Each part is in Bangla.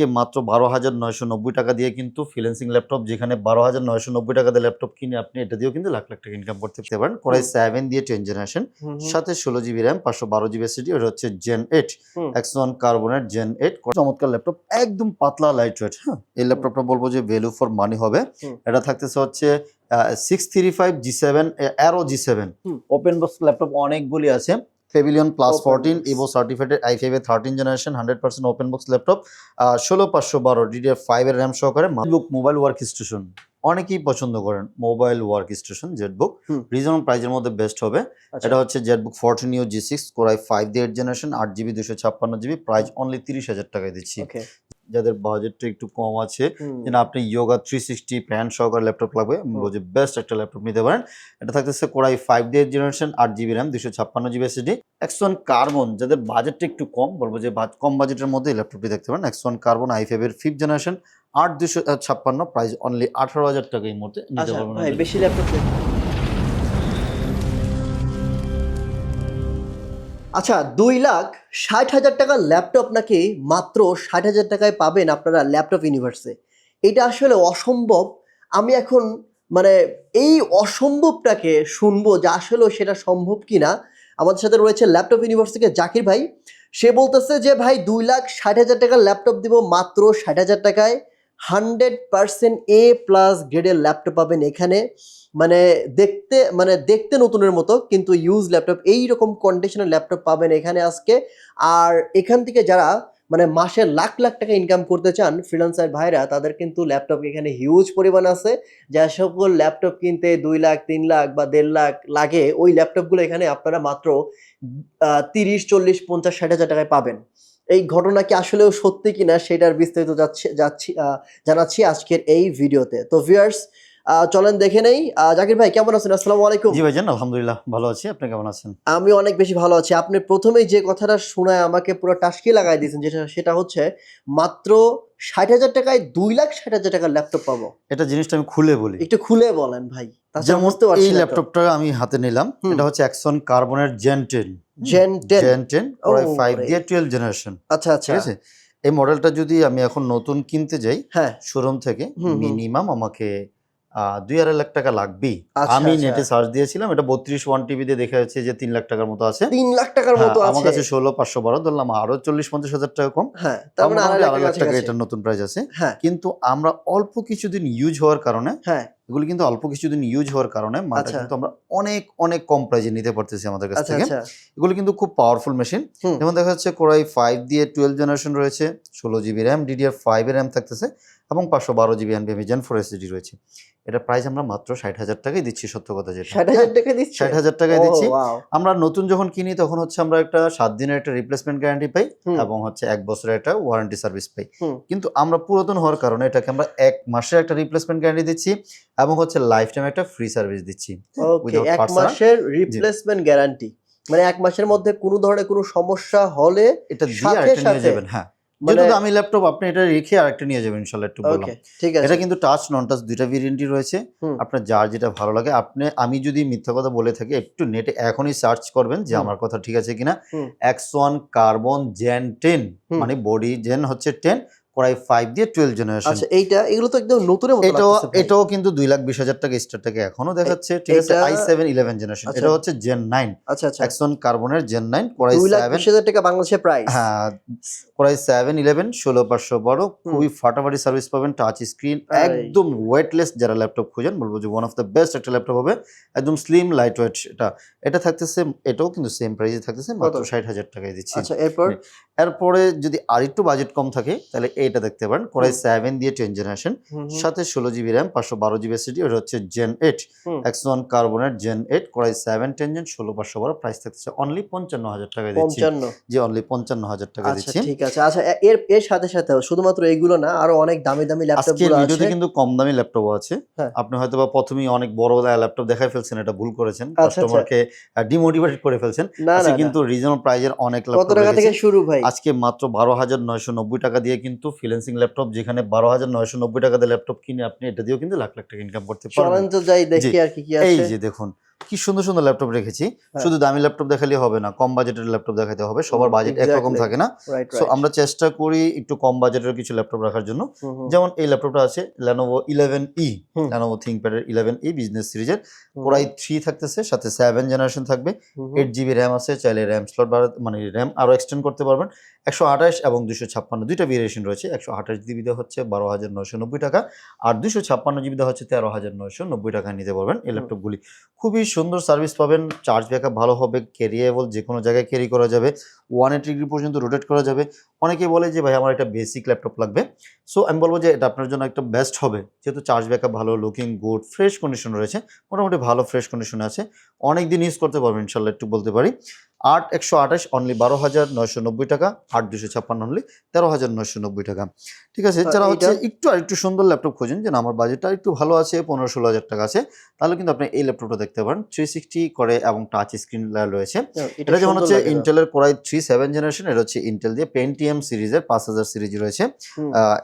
আজকে মাত্র বারো হাজার নয়শো নব্বই টাকা দিয়ে কিন্তু ফ্রিল্যান্সিং ল্যাপটপ যেখানে বারো হাজার নয়শো নব্বই টাকা দিয়ে ল্যাপটপ কিনে আপনি এটা দিয়েও কিন্তু লাখ লাখ টাকা ইনকাম করতে পারেন। কোরাই সেভেন দিয়ে টেন জেনারেশন সাথে ষোলো জিবি র্যাম পাঁচশো বারো জিবি এসিডি ওটা হচ্ছে জেন এইট। এক্সন কার্বনের জেন এইট চমৎকার ল্যাপটপ একদম পাতলা লাইট ওয়েট হ্যাঁ? এই ল্যাপটপটা বলব যে ভ্যালু ফর মানি হবে। এটা থাকতেছে হচ্ছে six three five G seven aero G seven open box laptop অনেকগুলি আছে। Pavilion plus fourteen Evo certificated i five A thirteen generation hundred percent open box laptop ষোলো পাঁচশো বারো ডিডিআর ফাইভের র্যাম সহকারে বুক মোবাইল ওয়ার্ক স্টেশন অনেকেই পছন্দ করেন mobile work station ZBook. Reasonable প্রাইজের মধ্যে বেস্ট হবে। আচ্ছা, এটা হচ্ছে ZBook fourteen U G six core i five the eight generation আট জিবি দুশো ছাপ্পান্ন জিবি প্রাইস অনলি তিরিশ হাজার টাকায় দিচ্ছি। যাদের বাজেটটা একটু কম আছে যেন আপনি ইয়োগা থ্রি সিক্সটি প্যান সহকার ল্যাপটপ লাগবে। বলব যে বেস্ট একটা ল্যাপটপ নিতে পারেন। এটা থাকতেছে কোরাই ফাইভ দিয়ে জেনারেশন আট জিবি র্যাম দুশো ছাপ্পান্ন GB SSD X one carbon যাদের বাজেটটা একটু কম বলব যে কম বাজেটের মধ্যে ল্যাপটপটি দেখতে পারেন। এক্স ওয়ান কার্বন আই ফাইভের ফিফথ জেনারেশন আট দুশো ছাপ্পান্ন প্রাইস অনলি আঠারো হাজার টাকা এই মুহূর্তে নিতে আচ্ছা পারবেন বেশি ল্যাপটপ আচ্ছা দুই লাখ ষাট হাজার টাকার ল্যাপটপ নাকি মাত্র ষাট হাজার টাকায় পাবেন আপনারা ল্যাপটপ ইউনিভার্সে? এটা আসলে অসম্ভব। আমি এখন মানে এই অসম্ভবটাকে শুনব যে আসলেও সেটা সম্ভব কি না আমাদের সাথে রয়েছে ল্যাপটপ ইউনিভার্স থেকে জাকির ভাই। সে বলতেছে যে, ভাই, দুই লাখ ষাট হাজার টাকার ল্যাপটপ দিব মাত্র ষাট হাজার টাকায়। হান্ড্রেড পার্সেন্ট এ প্লাস গ্রেডের ল্যাপটপ পাবেন এখানে। মানে দেখতে মানে দেখতে নতুনের মতো, কিন্তু ইউজ ল্যাপটপ এই রকম কন্ডিশনের ল্যাপটপ পাবেন এখানে আজকে। আর এখান থেকে যারা মানে মাসে লাখ লাখ টাকা ইনকাম করতে চান ফ্রিলান্সার ভাইরা, তাদের কিন্তু ল্যাপটপ এখানে হিউজ পরিমাণ আছে। যা সকল ল্যাপটপ কিনতে দুই লাখ, তিন লাখ বা দেড় লাখ লাগে, ওই ল্যাপটপগুলো এখানে আপনারা মাত্র তিরিশ, চল্লিশ, পঞ্চাশ, ষাট হাজার টাকায় পাবেন। এই ঘটনা কি আসলেও সত্যি কিনা, সেটার বিস্তারিত যাচ্ছে, যাচ্ছি জানাচ্ছি আজকের এই ভিডিওতে তো। ভিউয়ার্স চলেন দেখে নেই। জাকির ভাই কেমন আছেন? আসসালামু আলাইকুম। জি ভাইজান আলহামদুলিল্লাহ ভালো আছি। আপনি কেমন আছেন? আমি অনেক বেশি ভালো আছি। আপনি প্রথমেই যে কথাটা শোনায় আমাকে পুরো টাস্কি লাগাই দিয়েছেন যেটা সেটা হচ্ছে মাত্র ষাট হাজার টাকায় দুই লাখ ষাট হাজার টাকার ল্যাপটপ পাবো। এটা জিনিসটা আমি খুলে বলি। একটু খুলে বলেন ভাই। যেমন এই ল্যাপটপটা আমি হাতে নিলাম। এটা হচ্ছে এক্সন কার্বনের gen ten. Gen 10 gen ten five. দিয়ে টুয়েলভ জেনারেশন আচ্ছা আচ্ছা। ঠিক আছে? এই মডেলটা যদি আমি এখন নতুন কিনতে যাই হ্যাঁ। শোরুম থেকে। মিনিমাম আমাকে দুই আড়াই লাখ টাকা লাগবেই। আচ্ছা, আমি আচ্ছা। নেটে সার্চ দিয়েছিলাম এটা বত্রিশ ওয়ান টিভি দিয়ে দেখা যাচ্ছে যে তিন লাখ টাকার মতো আছে। তিন লাখ টাকার হ্যাঁ, মতো আমার কাছে ষোলো পাঁচশো বারো ধরলাম আরও চল্লিশ পঞ্চাশ হাজার টাকা কম। হ্যাঁ মানে আড়াই লাখ টাকা। এটার নতুন প্রাইস আছে। হ্যাঁ। কিন্তু আমরা অল্প কিছুদিন ইউজ হওয়ার কারণে হ্যাঁ। এগুলি কিন্তু অল্প কিছুদিন ইউজ হওয়ার কারণে মালটা আচ্ছা। কিন্তু আমরা অনেক অনেক কম প্রাইজে নিতে পারতেছি আমাদের কাছ আচ্ছা থেকে। আচ্ছা। এগুলো কিন্তু খুব পাওয়ারফুল মেশিন যেমন দেখা যাচ্ছে কোরাই ফাইভ দিয়ে টুয়েলভ জেনারেশন রয়েছে ষোলো জিবি র্যাম ডিডিআর ফাইভের র্যাম থাকতেছে। এবং পাঁচশো বারো জিবি জেন ফোর এসিডি রয়েছে। এটা প্রাইস আমরা মাত্র ষাট হাজার টাকায় দিচ্ছি সত্য কথা যেটা। ষাট হাজার হাজার টাকায় দিচ্ছি। আমরা নতুন যখন কিনি তখন হচ্ছে আমরা একটা সাত দিনের একটা রিপ্লেসমেন্ট গ্যারান্টি পাই এবং হচ্ছে এক বছরের একটা ওয়ারেন্টি সার্ভিস পাই। কিন্তু আমরা পুরাতন হওয়ার কারণে এটাকে আমরা এক মাসের একটা রিপ্লেসমেন্ট গ্যারান্টি দিচ্ছি এবং হচ্ছে লাইফ টাইম একটা ফ্রি সার্ভিস দিচ্ছি এক মাসের রিপ্লেসমেন্ট গ্যারান্টি মানে এক মাসের মধ্যে কোনো ধরনের কোনো সমস্যা হলে এটা দিয়ে যাবেন হ্যাঁ। মানে দামি ল্যাপটপ আপনি এটা রেখে আরেকটা নিয়ে যাবেন ইনশাল্লাহ একটু বললাম। ঠিক আছে। এটা কিন্তু টাচ নন টাচ দুইটা ভেরিয়েন্টই রয়েছে। আপনার যার যেটা ভালো লাগে আপনি আমি যদি মিথ্যা কথা বলে থাকি একটু নেটে এখনই সার্চ করবেন যে আমার কথা ঠিক আছে কিনা। X one carbon gen ten মানে বডি জেন হচ্ছে টেন কোরাই ফাইভ দিয়ে টুয়েলভ জেনারেশন আচ্ছা এইটা এগুলো তো একদম নতুনের মতো এটাও এটাও কিন্তু দুই লাখ বিশ হাজার টাকা স্টার টাকা এখনও দেখাচ্ছে। ঠিক আছে আই সেভেন ইলেভেন জেনারেশন। এটা হচ্ছে জেন নাইন আচ্ছা আচ্ছা। এক্স কার্বনের জেন নাইন কোরাই দুই লাখ বিশ হাজার টাকা বাংলাদেশের প্রাইস হ্যাঁ কোরাই সেভেন ইলেভেন ষোলো পাঁচশো বড়। খুবই ফাটাফাটি সার্ভিস পাবেন টাচ স্ক্রিন একদম ওয়েটলেস যারা ল্যাপটপ খুঁজেন বলব যে ওয়ান অফ দ্য বেস্ট একটা ল্যাপটপ হবে। একদম স্লিম লাইট ওয়েট এটা। এটা থাকতেছে এটাও কিন্তু সেম প্রাইসে থাকতেছে মাত্র ষাট হাজার টাকায় দিচ্ছি। আচ্ছা এরপর? এরপরে যদি আর একটু বাজেট কম থাকে তাহলে এইটা দেখতে পারেন। কোরাই সেভেন দিয়ে টেন জেনারেশন সাথে ষোলো জিবি র্যাম পাঁচশো বারো জিবি এসিডি ওটা হচ্ছে জেন এইট। এক্স ওয়ান কার্বনের gen eight core i seven ten gen ষোলো পাঁচশো বারো প্রাইস থাকতেছে অনলি পঞ্চান্ন হাজার টাকায় দিচ্ছি। যে অনলি পঞ্চান্ন হাজার টাকা আচ্ছা দিচ্ছি। ঠিক আছে। আচ্ছা এর এর সাথে সাথে শুধুমাত্র এইগুলো না আরও অনেক দামি দামি ল্যাপটপ ভিডিওতে আছে। কিন্তু কম দামি ল্যাপটপ আছে। হ্যাঁ। আপনি হয়তো বা প্রথমেই অনেক বড় ল্যাপটপ দেখাই ফেলছেন এটা ভুল করেছেন। আচ্ছা, আচ্ছা। কাস্টমারকে ডিমোটিভেট করে ফেলছেন। কিন্তু রিজনেবল প্রাইজের অনেক ল্যাপটপ কত টাকা থেকে শুরু ভাই? আজকে মাত্র বারো হাজার নয়শো নব্বই টাকা দিয়ে কিন্তু ফিলেন্সিং ল্যাপটপ যেখানে বারো হাজার নয়শো নব্বই টাকা দিয়ে ল্যাপটপ কিনে আপনি এটা দিয়েও কিন্তু লাখ লাখ টাকা ইনকাম করতে পারেন তো যাই দেখি আর কি কি এই যে দেখুন কি সুন্দর সুন্দর ল্যাপটপ রেখেছি। হ্যাঁ। শুধু দামি ল্যাপটপ দেখালে হবে না কম বাজেটের ল্যাপটপ দেখাতে হবে সবার বাজেট একরকম থাকে না। সো আমরা চেষ্টা করি একটু কম বাজেটের কিছু ল্যাপটপ রাখার জন্য। যেমন এই ল্যাপটপটা আছে লেনোভো ইলেভেন ই। লেনোভো থিঙ্কপ্যাডের ইলেভেন ই বিজনেস সিরিজের কোরাই থ্রি থাকতেছে সাথে সেভেন জেনারেশন থাকবে। এইট জিবি র্যাম আছে চাইলে র্যাম স্লট বাড়াতে মানে র্যাম আরও এক্সটেন্ড করতে পারবেন। একশো আঠাশ এবং দুশো ছাপ্পান্ন দুইটা ভেরিয়েশন রয়েছে। একশো আঠাশ জিবিতে হচ্ছে বারো হাজার নয়শো নব্বই টাকা। আর দুশো ছাপ্পান্ন জিবিতে হচ্ছে তেরো হাজার নয়শো নব্বই টাকা নিতে পারবেন এই। ল্যাপটপগুলি। খুবই সুন্দর সার্ভিস পাবেন চার্জ ব্যাকআপ ভালো হবে ক্যারিয়েবল যে কোনো জায়গায় ক্যারি করা যাবে ওয়ান এইট ডিগ্রি পর্যন্ত রোটেট করা যাবে। অনেকে বলে যে, ভাই, আমার একটা বেসিক ল্যাপটপ লাগবে। সো আমি বলব যে, এটা আপনার জন্য একটা বেস্ট হবে। যেহেতু চার্জ ব্যাকআপ ভালো লুকিং গুড ফ্রেশ কন্ডিশন রয়েছে, মোটামুটি ভালো ফ্রেশ কন্ডিশনে আছে। অনেক দিন ইউজ করতে পারবেন ইনশাল্লাহ একটু বলতে পারি। আট একশো আঠাশ অনলি বারো হাজার নয়শো নব্বই টাকা আট দুশো ছাপ্পান্ন অনলি তেরো হাজার নয়শো নব্বই টাকা। ঠিক আছে যারা হচ্ছে একটু আর একটু সুন্দর ল্যাপটপ খোঁজেন যে আমার বাজেটটা একটু ভালো আছে পনেরো ষোলো হাজার টাকা আছে তাহলে কিন্তু আপনি এই ল্যাপটপটা দেখতে পারেন। থ্রি সিক্সটি করে এবং টাচ স্ক্রিন রয়েছে। এটা যেমন হচ্ছে ইন্টেলের কোরাই থ্রি সেভেন জেনারেশন এটা হচ্ছে ইন্টেল দিয়ে পেন্টিএম সিরিজের পাঁচ হাজার সিরিজ রয়েছে।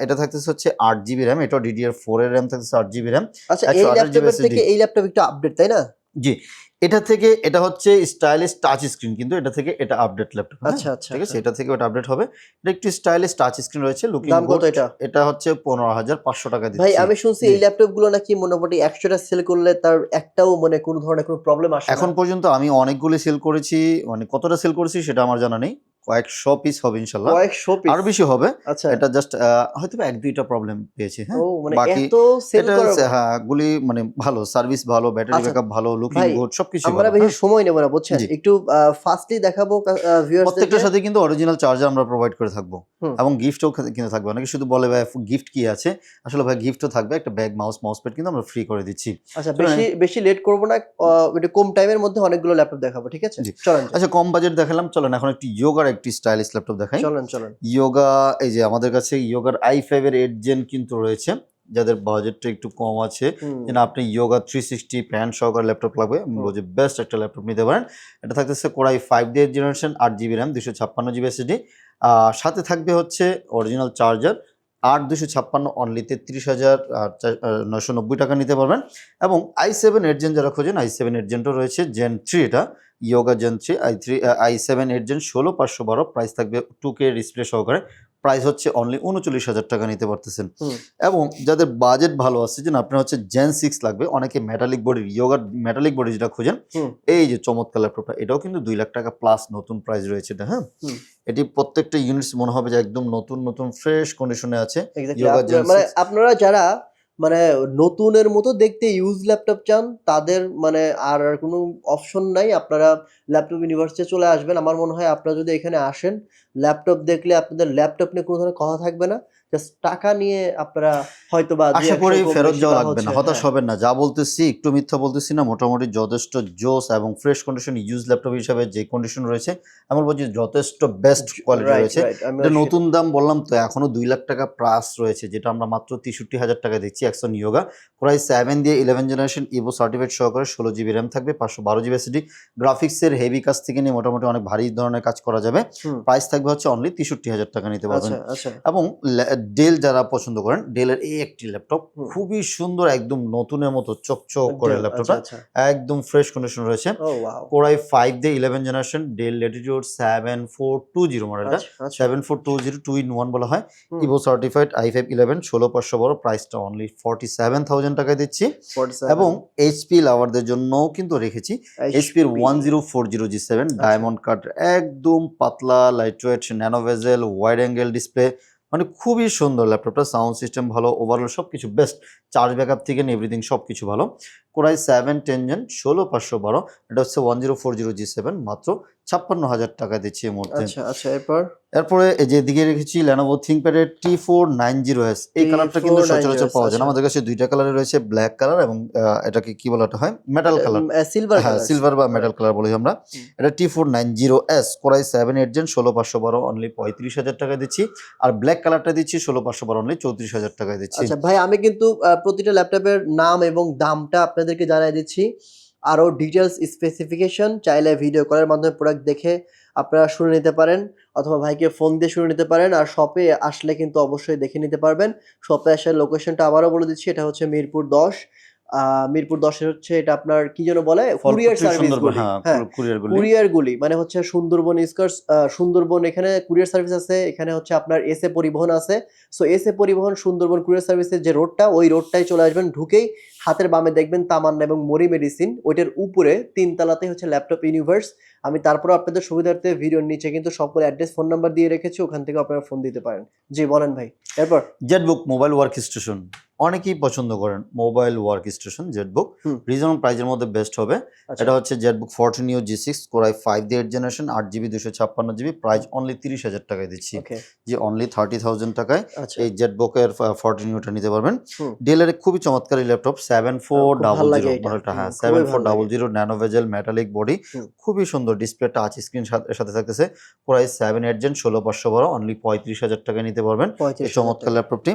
এটা থাকতেছে হচ্ছে আট জিবি র্যাম এটা ডিডিআর ফোর এর র্যাম থাকতেছে আট জিবি র্যাম আচ্ছা এই ল্যাপটপের থেকে এই ল্যাপটপ একটু আপডেট তাই না? জি এটা থেকে এটা হচ্ছে স্টাইলিশ টাচ স্ক্রিন কিন্তু এটা থেকে এটা আপডেট ল্যাপটপ আচ্ছা আচ্ছা ঠিক আছে? আচ্ছা। এটা থেকে ওটা আপডেট হবে। এটা একটু স্টাইলিশ টাচ স্ক্রিন রয়েছে লুকিং দাম কত এটা? এটা হচ্ছে পনেরো হাজার পাঁচশো টাকা ভাই আমি শুনছি এই ল্যাপটপগুলো নাকি মোটামুটি একশোটা সেল করলে তার একটাও মানে কোনো ধরনের কোনো প্রবলেম আসে এখন পর্যন্ত আমি অনেকগুলো সেল করেছি মানে কতটা সেল করেছি সেটা আমার জানা নেই। কয়েকশো পিস হবে ইনশাল্লাহ। কয়েকশো পিস আরও বেশি হবে। আচ্ছা। এটা জাস্ট হয়তো এক দুইটা প্রবলেম পেয়েছি হ্যাঁ? মানে বাকি এটা হ্যাঁ গুলি মানে ভালো সার্ভিস ভালো ব্যাটারি আচ্ছা, ব্যাকআপ ভালো লুকিং গুড সবকিছু আমরা বেশি হ্যাঁ। সময় নেব না বুঝছেন। একটু ফাস্টলি দেখাবো ভিউয়ার্সদের প্রত্যেকটার সাথে কিন্তু অরিজিনাল চার্জার আমরা প্রোভাইড করে থাকব। এবং গিফটও কিন্তু থাকবে। অনেকে শুধু বলে ভাই গিফট কি আছে? আসলে ভাই গিফটও থাকবে একটা ব্যাগ মাউস মাউস প্যাড কিন্তু আমরা ফ্রি করে দিচ্ছি। আচ্ছা বেশি বেশি লেট করব না একটু কম টাইমের মধ্যে অনেকগুলো ল্যাপটপ দেখাবো ঠিক আছে। চলেন আচ্ছা কম বাজেট দেখালাম। চলেন এখন একটি ইয়োগার একটি স্টাইলিশ ল্যাপটপ দেখাই। চলেন চলেন। ইয়োগা এই যে আমাদের কাছে ইয়োগার আই ফাইভ এর এইট জেন কিন্তু রয়েছে যাদের বাজেটটা একটু কম আছে। যেন আপনি ইয়োগা থ্রি সিক্সটি প্যান সহকার ল্যাপটপ লাগবে আমি বেস্ট একটা ল্যাপটপ নিতে পারেন। এটা থাকতেছে core i five D generation আট জিবি র্যাম দুশো ছাপ্পান্ন জিবি এসএসডি সাথে থাকবে হচ্ছে অরিজিনাল চার্জার আট দুশো ছাপ্পান্ন অনলি তেত্রিশ হাজার নশো নব্বই টাকা নিতে পারবেন। এবং আই সেভেন এরজেন জেন যারা খোঁজেন আই সেভেন এরজেন্টও জেনটাও রয়েছে জেন থ্রি এটা Yoga gen three i three i seven এরজেন gen ষোলো পাঁচশো বারো প্রাইস থাকবে টু কে ডিসপ্লে সহকারে প্রাইস হচ্ছে অনলি উনচল্লিশ হাজার টাকা নিতে পারতেছেন। এবং যাদের বাজেট ভালো আছে যে আপনার হচ্ছে জেন সিক্স লাগবে অনেকে মেটালিক বডির ইয়োগার মেটালিক বডি যেটা খোঁজেন এই যে চমৎকার ল্যাপটপটা এটাও কিন্তু দুই লাখ টাকা প্লাস নতুন প্রাইস রয়েছে এটা হ্যাঁ? এটি প্রত্যেকটা ইউনিটস মনে হবে যে একদম নতুন নতুন ফ্রেশ কন্ডিশনে আছে। মানে 6 আপনারা যারা মানে নতুনের মতো দেখতে ইউজ ল্যাপটপ চান, তাদের মানে আর আর কোনো অপশন নাই। আপনারা ল্যাপটপ ইউনিভার্সিটি চলে আসবেন। আমার মনে হয় আপনারা যদি এখানে আসেন ল্যাপটপ দেখলে আপনাদের ল্যাপটপ নিয়ে কোনো ধরনের কথা থাকবে না। জাস্ট টাকা নিয়ে আপনারা হয়তো বা আশা করি ফেরত যাওয়া লাগবে না হতাশ হ্যাঁ। হবেন না যা বলতেছি একটু মিথ্যা বলতেছি না মোটামুটি যথেষ্ট জোস এবং ফ্রেশ কন্ডিশন ইউজ ল্যাপটপ হিসাবে যে কন্ডিশন রয়েছে আমি বলব যে যথেষ্ট বেস্ট কোয়ালিটি রয়েছে। নতুন দাম বললাম তো এখনও দুই লাখ টাকা প্লাস রয়েছে যেটা আমরা মাত্র তেষট্টি হাজার টাকা দিচ্ছি একশো নিয়োগা প্রায় সেভেন দিয়ে ইলেভেন জেনারেশন ইভো সার্টিফিকেট সহকারে ষোলো জিবি র্যাম থাকবে পাঁচশো বারো জিবি এসডি গ্রাফিক্সের হেভি কাজ থেকে নিয়ে মোটামুটি অনেক ভারী ধরনের কাজ করা যাবে। প্রাইস থাকবে হচ্ছে অনলি তেষট্টি হাজার টাকা নিতে পারবেন। আচ্ছা আচ্ছা। এবং ডেল যারা পছন্দ করেন ডেলের এই একটি ল্যাপটপ খুবই সুন্দর একদম নতুনের মতো চকচক করে ল্যাপটপটা। আচ্ছা একদম ফ্রেশ কন্ডিশন রয়েছে। কোরাই ফাইভ দিয়ে eleven generation Dell Latitude seven four two zero মডেলটা আচ্ছা আচ্ছা। Seven four two zero two in one বলা হয়। Evo certified i five eleven ষোলো পাঁচশো বড় প্রাইসটা অনলি ফর্টি সেভেন থাউজেন্ড টাকায় দিচ্ছি। 47 এবং এইচপি লাভারদের জন্যও কিন্তু রেখেছি। এইচপি এর one zero four zero G seven diamond cut একদম পাতলা light weight nano bezel wide angle display মানে খুবই সুন্দর ল্যাপটপটা সাউন্ড সিস্টেম ভালো ওভারঅল সব কিছু বেস্ট চার্জ ব্যাকআপ থেকে এভরিথিং সব কিছু ভালো। কোরাই সেভেন টেন জেন ষোলো পাঁচশো বারো। এটা হচ্ছে one zero four zero G seven মাত্র ছাপ্পান্ন হাজার টাকা দিচ্ছি এই মুহূর্তে। আচ্ছা আচ্ছা এরপর? এরপরে এই যে দিকে রেখেছি Lenovo থিঙ্কপ্যাডের T four nine zero S এই কালারটা কিন্তু সচরাচর পাওয়া যায় না। আচ্ছা। আমাদের কাছে দুইটা কালারে রয়েছে ব্ল্যাক কালার এবং এটাকে কি বলা হয়? মেটাল কালার সিলভার হ্যাঁ সিলভার বা মেটাল কালার বলি আমরা। এটা T four nine zero S core i seven eight gen ষোলো পাঁচশো বারো অনলি পঁয়ত্রিশ হাজার টাকা দিচ্ছি। আর ব্ল্যাক কালারটা দিচ্ছি ষোলো পাঁচশো বারো অনলি চৌত্রিশ হাজার টাকা দিচ্ছি। আচ্ছা ভাই আমি কিন্তু প্রতিটা ল্যাপটপের নাম এবং দামটা আপনাদেরকে জানিয়ে দিচ্ছি, আরও ডিটেলস স্পেসিফিকেশন চাইলে ভিডিও কলের মাধ্যমে প্রোডাক্ট দেখে আপনারা শুনে নিতে পারেন, অথবা ভাইকে ফোন দিয়ে শুনে নিতে পারেন, আর শপে আসলে কিন্তু অবশ্যই দেখে নিতে পারবেন। শপে আসার লোকেশনটা আবারও বলে দিচ্ছি, এটা হচ্ছে মিরপুর দশ। মিরপুর দশের হচ্ছে এটা আপনার কি যেন বলে? কুরিয়ার সার্ভিস হ্যাঁ হ্যাঁ কুরিয়ার গুলি। মানে হচ্ছে সুন্দরবন স্কার্স সুন্দরবন এখানে কুরিয়ার সার্ভিস আছে এখানে হচ্ছে আপনার এস এ পরিবহন আছে। সো এস এ পরিবহন সুন্দরবন কুরিয়ার সার্ভিসের যে রোডটা ওই রোডটাই চলে আসবেন। ঢুকেই হাতের বামে দেখবেন তামান্না এবং মরি মেডিসিন। ওইটার উপরে তিনতলাতে হচ্ছে ল্যাপটপ ইউনিভার্স। আমি তারপরে আপনাদের সুবিধার্থে ভিডিওর নিচে কিন্তু সকল অ্যাড্রেস ফোন নাম্বার দিয়ে রেখেছি। ওখান থেকে আপনারা ফোন দিতে পারেন। জি বলেন ভাই। এরপর? ZBook mobile work station. অনেকেই পছন্দ করেন mobile work station ZBook. Reasonable প্রাইজের মধ্যে বেস্ট হবে। আচ্ছা। এটা হচ্ছে ZBook fourteen U G six core i five D eight generation আট জিবি দুশো ছাপ্পান্ন জিবি প্রাইস অনলি তিরিশ হাজার টাকায় দিচ্ছি। যে অনলি থার্টি থাউজেন্ড টাকায় আচ্ছা। এই জেটবুকের ফোরটিন ইউটা নিতে পারবেন। ডেলের খুবই চমৎকার laptop seven four double zero. মডেলটা হ্যাঁ seven four double. Zero nano bezel metallic body খুবই সুন্দর ডিসপ্লে টাচ স্ক্রিন সাথে থাকতেছে। প্রাইস সেভেন এইট জেন ষোলো পাঁচশো বারো অনলি পঁয়ত্রিশ হাজার টাকায় নিতে পারবেন। এই চমৎকার ল্যাপটপটি।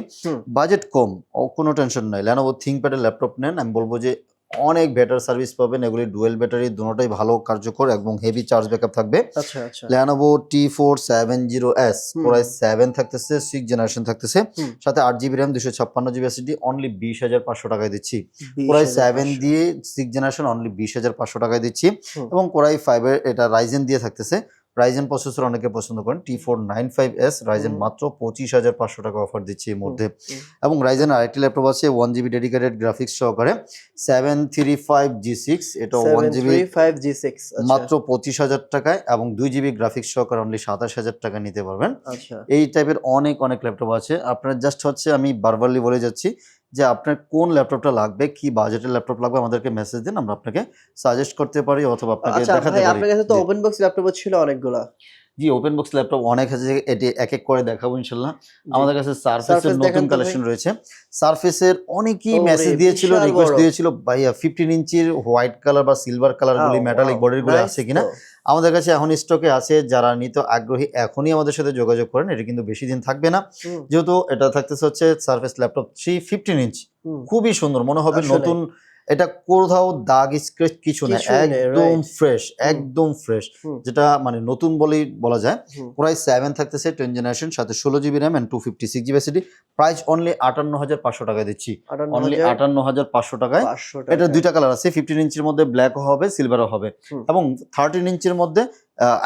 বাজেট কম কোনো টেনশন নাই। ল্যানোভো থিঙ্কপ্যাডের ল্যাপটপ নেন আমি বলব যে অনেক বেটার সার্ভিস পাবেন। এগুলি ডুয়েল ব্যাটারি দুটোটাই ভালো কার্যকর এবং হেভি চার্জ ব্যাকআপ থাকবে। আচ্ছা আচ্ছা। Lenovo T four seven zero S. Price seven থাকতেছে সিক্স জেনারেশন থাকতেছে। সাথে আট জিবি র্যাম দুশো ছাপ্পান্ন জিবি এসিডি অনলি বিশ হাজার পাঁচশো টাকায় দিচ্ছি। কোরাই সেভেন দিয়ে সিক্স জেনারেশন অনলি বিশ হাজার পাঁচশো টাকায় দিচ্ছি এবং কোরাই ফাইভের এটা রাইজেন দিয়ে থাকতেছে। রাইজেন প্রসেসর অনেকে পছন্দ করেন T four nine five S Ryzen মাত্র পঁচিশ হাজার পাঁচশো টাকা অফার দিচ্ছি এর মধ্যে এবং রাইজেন আরেকটি ল্যাপটপ আছে ওয়ান জিবি ডেডিকেটেড গ্রাফিক্স সহকারে seven three five G six এটা one GB five G six মাত্র পঁচিশ হাজার টাকায় এবং দুই জিবি গ্রাফিক্স সহকারে অনলি সাতাশ হাজার টাকা নিতে পারবেন। আচ্ছা। এই টাইপের অনেক অনেক ল্যাপটপ আছে। আপনার জাস্ট হচ্ছে আমি বারবারলি বলে যাচ্ছি যে আপনার কোন ল্যাপটপটা লাগবে কি বাজেটের ল্যাপটপ লাগবে আমাদেরকে মেসেজ দিন আমরা আপনাকে সাজেস্ট করতে পারি অথবা আপনাকে আচ্ছা দেখাতে পারি। আপনার কাছে তো ওপেন বক্স ল্যাপটপ ছিল অনেকগুলা। জি ওপেন বক্স ল্যাপটপ অনেক আছে এটি এক এক করে দেখাবো ইনশাল্লাহ। আমাদের কাছে সারফেসের নতুন কালেকশন রয়েছে। সারফেসের অনেকেই মেসেজ দিয়েছিল রিকোয়েস্ট দিয়েছিল ভাইয়া ফিফটিন ইঞ্চির হোয়াইট কালার বা সিলভার কালার গুলি Wow, মেটালিক বডির আছে কিনা। আমাদের কাছে এখন স্টকে আছে যারা নিতে আগ্রহী এখনই আমাদের সাথে যোগাযোগ করেন এটা কিন্তু বেশি দিন থাকবে না। যেহেতু এটা থাকতেছে হচ্ছে Surface laptop three fifteen inch খুবই সুন্দর মনে হবে নতুন এটা কোথাও দাগ স্ক্রেচ কিছু না একদম ফ্রেশ একদম ফ্রেশ যেটা মানে নতুন বলেই বলা যায়। প্রায় সেভেন থাকতেছে টেন জেনারেশন সাথে ষোলো GB RAM and two fifty six GB SSD price only আটান্ন হাজার পাঁচশো টাকায় দিচ্ছি। অনলি আটান্ন হাজার পাঁচশো টাকায়। এটা। দুইটা কালার আছে ফিফটিন ইঞ্চির মধ্যে ব্ল্যাকও হবে সিলভারও হবে। এবং থার্টিন ইঞ্চির মধ্যে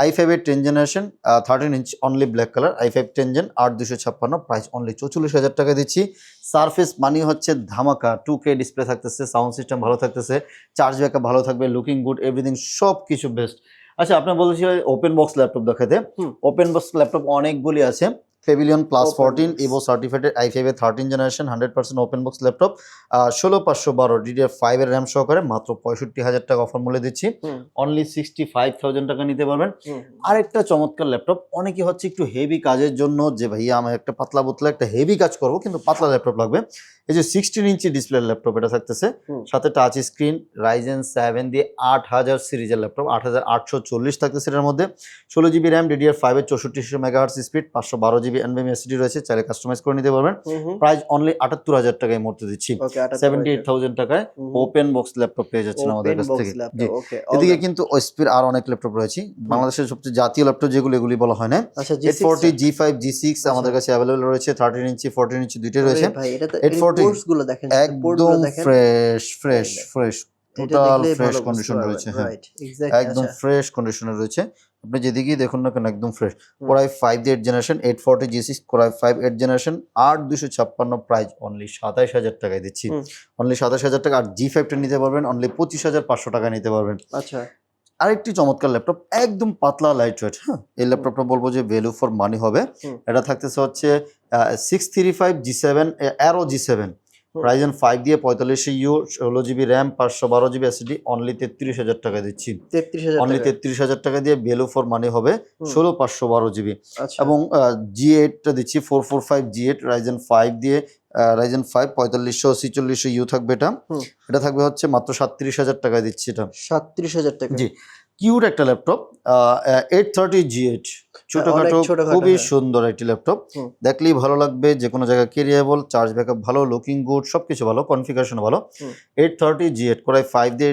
আই ফাইভ এর ten generation thirteen inch only black colour i five ten gen আট দুশো ছাপ্পান্ন প্রাইস অনলি চৌচল্লিশ হাজার টাকা দিচ্ছি। সারফেস মানি হচ্ছে ধামাকা টু কে ডিসপ্লে থাকতেছে সাউন্ড সিস্টেম ভালো থাকতেছে চার্জ ব্যাকআপ ভালো থাকবে লুকিং গুড এভরিথিং সব কিছু বেস্ট আচ্ছা আপনার বলছি ওপেন বক্স ল্যাপটপ দেখাতে। ওপেন বক্স ল্যাপটপ অনেকগুলি আছে। Pavilion plus fourteen. Evo certified i five এর thirteen generation hundred percent open box laptop ষোলো পাঁচশো বারো ডিডিআর ফাইভ এর র্যাম সহকারে মাত্র পঁয়ষট্টি হাজার টাকা অফার মূল্যে দিচ্ছি। অনলি সিক্সটি ফাইভ থাউজেন্ড টাকা নিতে পারবেন। আরেকটা চমৎকার ল্যাপটপ অনেকে হচ্ছে একটু হেভি কাজের জন্য যে ভাইয়া আমার একটা পাতলা বোতলা একটা হেভি কাজ করব কিন্তু পাতলা ল্যাপটপ লাগবে। এই যে সিক্সটিন ইঞ্চি ডিসপ্লে ল্যাপটপ এটা থাকতেছে। সাথে টাচ স্ক্রিন রাইজেন সেভেন দিয়ে আট হাজার সিরিজের ল্যাপটপ আট হাজার আটশো চল্লিশ থাকতেছে এটার মধ্যে। ষোলো জিবি র্যাম ডিডিআর ফাইভের চৌষট্টিশো মেগাহার্স স্পিড পাঁচশো বারো জিবি এনবিএম এসিডি রয়েছে চাইলে কাস্টমাইজ করে নিতে পারবেন। প্রাইস অনলি আটাত্তর হাজার টাকায় মূর্তি দিচ্ছি। Seventy eight. থাউজেন্ড টাকায় ওপেন বক্স ল্যাপটপ পেয়ে যাচ্ছেন আমাদের কাছ থেকে। এদিকে কিন্তু ওয়েস্পির আর অনেক ল্যাপটপ রয়েছে। বাংলাদেশের সবচেয়ে জাতীয় ল্যাপটপ যেগুলো এগুলি বলা হয় না। আচ্ছা eight G6 forty G five G six আচ্ছা। আমাদের কাছে অ্যাভেলেবল রয়েছে। থার্টিন ইঞ্চি ফোরটিন ইঞ্চি দুইটাই রয়েছে। আরে ভাই এটা তো পোর্টসগুলো দেখেন একদম fresh fresh fresh total fresh condition রয়েছে হ্যাঁ। একদম আচ্ছা। ফ্রেশ কন্ডিশনে রয়েছে। আপনি যেদিকেই দেখুন না কেন একদম fresh. Core i five eight generation eight forty G six core i five eight generation আট দুশো ছাপ্পান্ন প্রাইস অনলি সাতাইশ হাজার টাকায় দিচ্ছি। অনলি সাতাশ হাজার টাকা আর জি ফাইভটা নিতে পারবেন অনলি পঁচিশ হাজার পাঁচশো টাকা নিতে পারবেন। আচ্ছা। আরেকটি চমৎকার ল্যাপটপ একদম পাতলা লাইট ওয়েট হ্যাঁ? এই ল্যাপটপটা বলব যে ভ্যালু ফর মানি হবে। এটা থাকতেছে হচ্ছে six three five G seven Aero G seven. Ryzen five দিয়ে পঁয়তাল্লিশ ইউ ষোলো জিবি র্যাম পাঁচশো বারো জিবি এসিডি অনলি তেত্রিশ হাজার টাকা দিচ্ছি। তেত্রিশ হাজার অনলি তেত্রিশ হাজার টাকা দিয়ে ভ্যালু ফর মানি হবে ষোলো পাঁচশো বারো জিবি আচ্ছা। এবং জি এইটটা দিচ্ছি four four five G eight Ryzen five দিয়ে রাইজেন ফাইভ পঁয়তাল্লিশশো ছিচল্লিশশো ইউ থাকবে এটা। এটা থাকবে হচ্ছে মাত্র সাতত্রিশ হাজার টাকা দিচ্ছি এটা। সাতত্রিশ হাজার টাকা। জি। কিউট একটা laptop eight thirty G eight ছোটখাটো খুবই হ্যাঁ। সুন্দর একটি ল্যাপটপ দেখলেই ভালো লাগবে যে কোনো জায়গায় কেরিয়েবল চার্জ ব্যাকআপ ভালো লুকিং গুড সবকিছু ভালো কনফিগারেশন ভালো। Eight thirty G eight core i five দিয়ে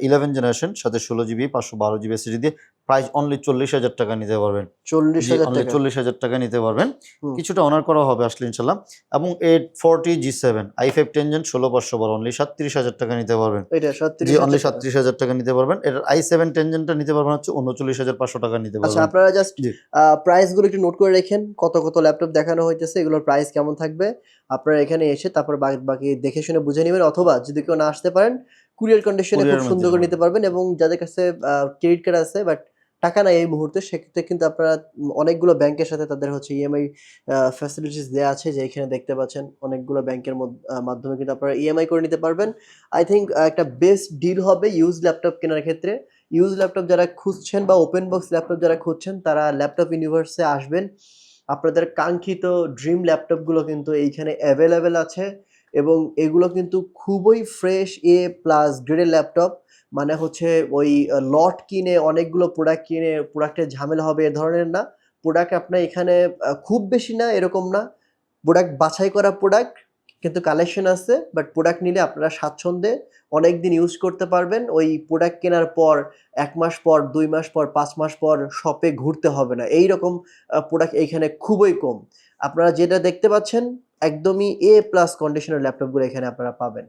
ইলেভেন জেনারেশন সাথে ষোলো জিবি পাঁচশো বারো জিবি এসিডি দিয়ে প্রাইস অনলি চল্লিশ হাজার টাকা নিতে পারবেন। চল্লিশ হাজার চল্লিশ হাজার টাকা নিতে পারবেন। কিছুটা অনার করা হবে আসলে ইনশাল্লাহ এবং eight forty G seven I five ten gen ষোলো পাঁচশো বার অনলি সাতত্রিশ হাজার টাকা নিতে পারবেন। জি অনলি টাকা। হাজার টাকা নিতে পারবেন। এর আই সেভেন টেনজেনটা নিতে পারবেন হচ্ছে উনচল্লিশ হাজার পাঁচশো টাকা নিতে আচ্ছা পারবেন। আপনারা জাস্ট জি। প্রাইসগুলো একটু নোট করে রেখেন। কত কত ল্যাপটপ দেখানো হইতেছে এগুলোর প্রাইস কেমন থাকবে? আপনারা এখানে এসে তারপর বাকি- বাকি দেখে শুনে বুঝে নেবেন। অথবা যদি কেউ না আসতে পারেন কুরিয়ার কন্ডিশনে খুব সুন্দর করে নিতে পারবেন। এবং যাদের কাছে ক্রেডিট কার্ড আছে বাট টাকা নাই এই মুহূর্তে, সেক্ষেত্রে কিন্তু আপনারা অনেকগুলো ব্যাংকের সাথে তাদের হচ্ছে ইএমআই ফ্যাসিলিটিস দেওয়া আছে যে এখানে দেখতে পাচ্ছেন অনেকগুলো ব্যাংকের মাধ্যমে কিন্তু আপনারা ইএমআই করে নিতে পারবেন। আই থিঙ্ক একটা বেস্ট ডিল হবে ইউজ ল্যাপটপ কেনার ক্ষেত্রে। ইউজ ল্যাপটপ যারা খুঁজছেন বা ওপেন বক্স ল্যাপটপ যারা খুঁজছেন, তারা ল্যাপটপ ইউনিভার্সে আসবেন। আপনাদের কাঙ্ক্ষিত ড্রিম ল্যাপটপগুলো কিন্তু এইখানে অ্যাভেলেবেল আছে এবং এগুলো কিন্তু খুবই ফ্রেশ এ প্লাস গ্রেডের ল্যাপটপ মানে হচ্ছে ওই লট কিনে, অনেকগুলো প্রোডাক্ট কিনে প্রোডাক্টের ঝামেলা হবে, এ ধরনের না। প্রোডাক্ট আপনার এখানে খুব বেশি না, এরকম না। প্রোডাক্ট বাছাই করা প্রোডাক্ট কিন্তু কালেকশন আছে বাট প্রোডাক্ট নিলে আপনারা স্বাচ্ছন্দ্যে অনেক দিন ইউজ করতে পারবেন। ওই প্রোডাক্ট কেনার পর, এক মাস পর, দুই মাস পর, পাঁচ মাস পর শপে ঘুরতে হবে না। এই রকম প্রোডাক্ট এইখানে খুবই কম। আপনারা যেটা দেখতে পাচ্ছেন, একদমই এ প্লাস কন্ডিশনের ল্যাপটপগুলো এখানে আপনারা পাবেন।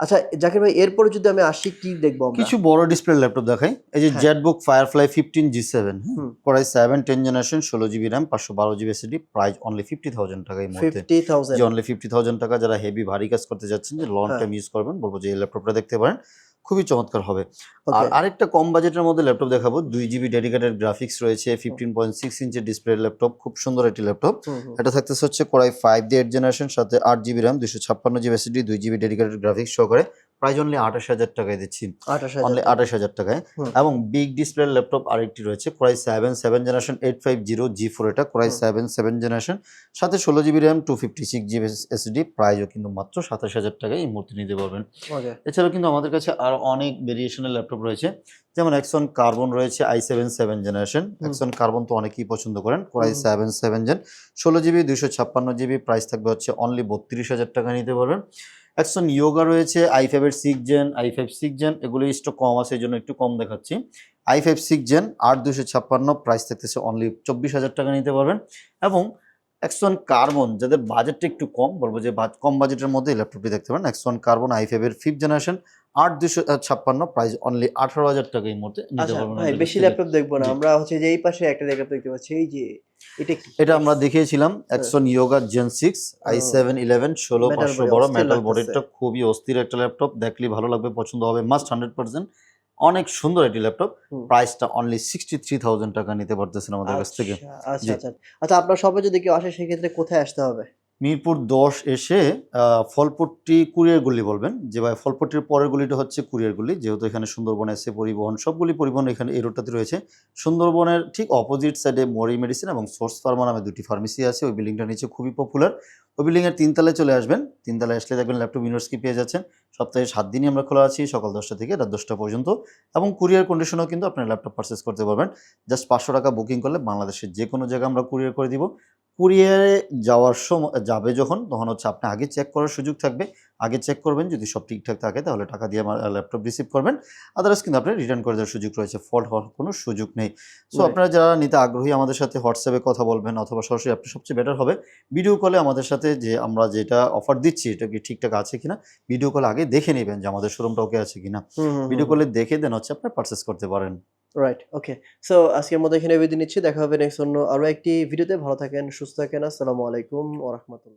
আচ্ছা জাকির ভাই এরপরে যদি আমি আসি কি দেখব কিছু বড় ডিসপ্লে ল্যাপটপ দেখাই এই যে। ZBook Firefly fifteen G seven. Core i seven ten generation ষোলো জিবি র্যাম পাঁচশো বারো GB SSD price only fifty thousand টাকা এই মুহূর্তে ফিফটি থাউজেন্ড যে অনলি ফিফটি থাউজেন্ড টাকা যারা হেভি ভারী কাজ করতে যাচ্ছেন যে লং। টাইম ইউজ করবেন বলব যে এই ল্যাপটপটা দেখতে পারেন খুবই চমৎকার হবে। আর আরেকটা কম বাজেটের মধ্যে ল্যাপটপ দেখাবো। দুই জিবি ডেডিকেটেড গ্রাফিক্স রয়েছে ফিফটিন পয়েন্ট সিক্স ইঞ্চের ডিসপ্লে ল্যাপটপ খুব সুন্দর একটি ল্যাপটপ। এটা থাকতেছে হচ্ছে কড়াই ফাইভ দি এইট জেনারেশন সাথে আট জিবি র্যাম দুশো ছাপ্পান্ন জিবি এসিডি দুই জিবি ডেডিকেটেড গ্রাফিক্স সহকারে। প্রাইস অনলি আঠাশ হাজার টাকায় দিচ্ছি। অনলি আঠাশ হাজার টাকায়। এবং বিগ ডিসপ্লে ল্যাপটপ আরেকটি রয়েছে core i seven seven generation eight five zero G four এটা core i seven seven generation সাথে ষোলো GB RAM two fifty six GB SD প্রাইসও কিন্তু মাত্র সাতাশ হাজার টাকায় এই মুহূর্তে নিতে পারবেন। এছাড়াও কিন্তু আমাদের কাছে আরও অনেক ভেরিয়েশনের ল্যাপটপ রয়েছে। যেমন এক্সন কার্বন রয়েছে I seven seven generation X one Carbon তো অনেকেই পছন্দ করেন core i seven seven gen ষোলো জিবি দুশো ছাপ্পান্ন জিবি প্রাইস থাকবে হচ্ছে অনলি বত্রিশ হাজার টাকা নিতে পারবেন। এক্সন ইয়োগা রয়েছে আই ফাইভের six gen I five six gen এগুলো স্টক কম আছে এই জন্য একটু কম দেখাচ্ছি। আই ফাইভ সিক্স জেন আট দুশো ছাপ্পান্ন প্রাইস থাকতেছে অনলি চব্বিশ হাজার টাকা নিতে পারবেন। এবং এক্সন কার্বন যাদের বাজেটটা একটু কম বলব যে কম বাজেটের মধ্যে ল্যাপটপটি দেখতে পারেন। এক্সন কার্বন আই ফাইভের ফিফথ জেনারেশন আট দুশো ছাপ্পান্ন প্রাইস অনলি আঠারো হাজার টাকা এই মুহূর্তে নিতে আচ্ছা পারবেন বেশি ল্যাপটপ দেখব না। আমরা হচ্ছে যে এই পাশে একটা ল্যাপটপ দেখতে পাচ্ছি। এই যে এটা এটা আমরা দেখিয়েছিলাম X one Yoga gen six I seven eleven ষোলো পাঁচশো বড় মেটাল বডিটা খুবই অস্থির একটা ল্যাপটপ দেখলে ভালো লাগবে পছন্দ হবে মাস্ট হান্ড্রেড পার্সেন্ট অনেক সুন্দর একটি ল্যাপটপ। প্রাইসটা অনলি সিক্সটি থ্রি থাউজেন্ড টাকা নিতে পারতেছেন আমাদের কাছ থেকে। আচ্ছা আচ্ছা আচ্ছা। আচ্ছা আপনার শপে যদি কেউ আসে সেক্ষেত্রে কোথায় আসতে হবে? মিরপুর দশ এসে ফলপট্টি কুরিয়ার গুলি বলবেন। যে ভাই, ফলপট্টির পরের গুলিটা হচ্ছে কুরিয়ার গুলি। যেহেতু এখানে সুন্দরবন, এসে পরিবহন, সবগুলি পরিবহন এখানে এই রোডটাতে রয়েছে। সুন্দরবনের ঠিক অপোজিট সাইডে মরি মেডিসিন এবং সোর্স ফার্মা নামে দুটি ফার্মেসি আছে। ওই বিল্ডিংটা নিচে খুবই পপুলার ওই বিল্ডিংয়ের তিনতলায় চলে আসবেন। তিনতলায় আসলে দেখবেন ল্যাপটপ ইউনিভার্সিটি পেয়ে যাচ্ছেন। সপ্তাহে সাত দিনই আমরা খোলা আছি, সকাল দশটা থেকে রাত দশটা পর্যন্ত। এবং কুরিয়ার কন্ডিশনেও কিন্তু আপনার ল্যাপটপ পারচেস করতে পারবেন। জাস্ট পাঁচশো টাকা বুকিং করলে বাংলাদেশের যে কোনো জায়গায় আমরা কুরিয়ার করে দিব। কুরিয়ারে যাওয়ার সময় যাবে যখন তখন হচ্ছে আপনি আগে চেক করার সুযোগ থাকবে। আগে চেক করবেন যদি সব ঠিকঠাক থাকে তাহলে টাকা দিয়ে আমার ল্যাপটপ রিসিভ করবেন। আদারওয়াইজ কিন্তু আপনি রিটার্ন করে দেওয়ার সুযোগ রয়েছে ফল্ট হওয়ার কোনো সুযোগ নেই। সো আপনারা যারা নিতে আগ্রহী আমাদের সাথে হোয়াটসঅ্যাপে কথা বলবেন অথবা সরাসরি আপনি সবচেয়ে বেটার হবে ভিডিও কলে আমাদের সাথে যে আমরা যেটা অফার দিচ্ছি এটা কি ঠিকঠাক আছে কিনা ভিডিও কলে আগে দেখে নেবেন যে আমাদের শোরুমটা ওকে আছে কিনা। ভিডিও কলে দেখে দেন হচ্ছে আপনি পারচেস করতে পারেন। রাইট ওকে সো আজকের মতো এখানে বিদায় নিচ্ছি। দেখা হবে নেক্সট অন্য আরও একটি ভিডিওতে ভালো থাকেন, সুস্থ থাকেন। আসসালামু আলাইকুম ওরহমতুল্লা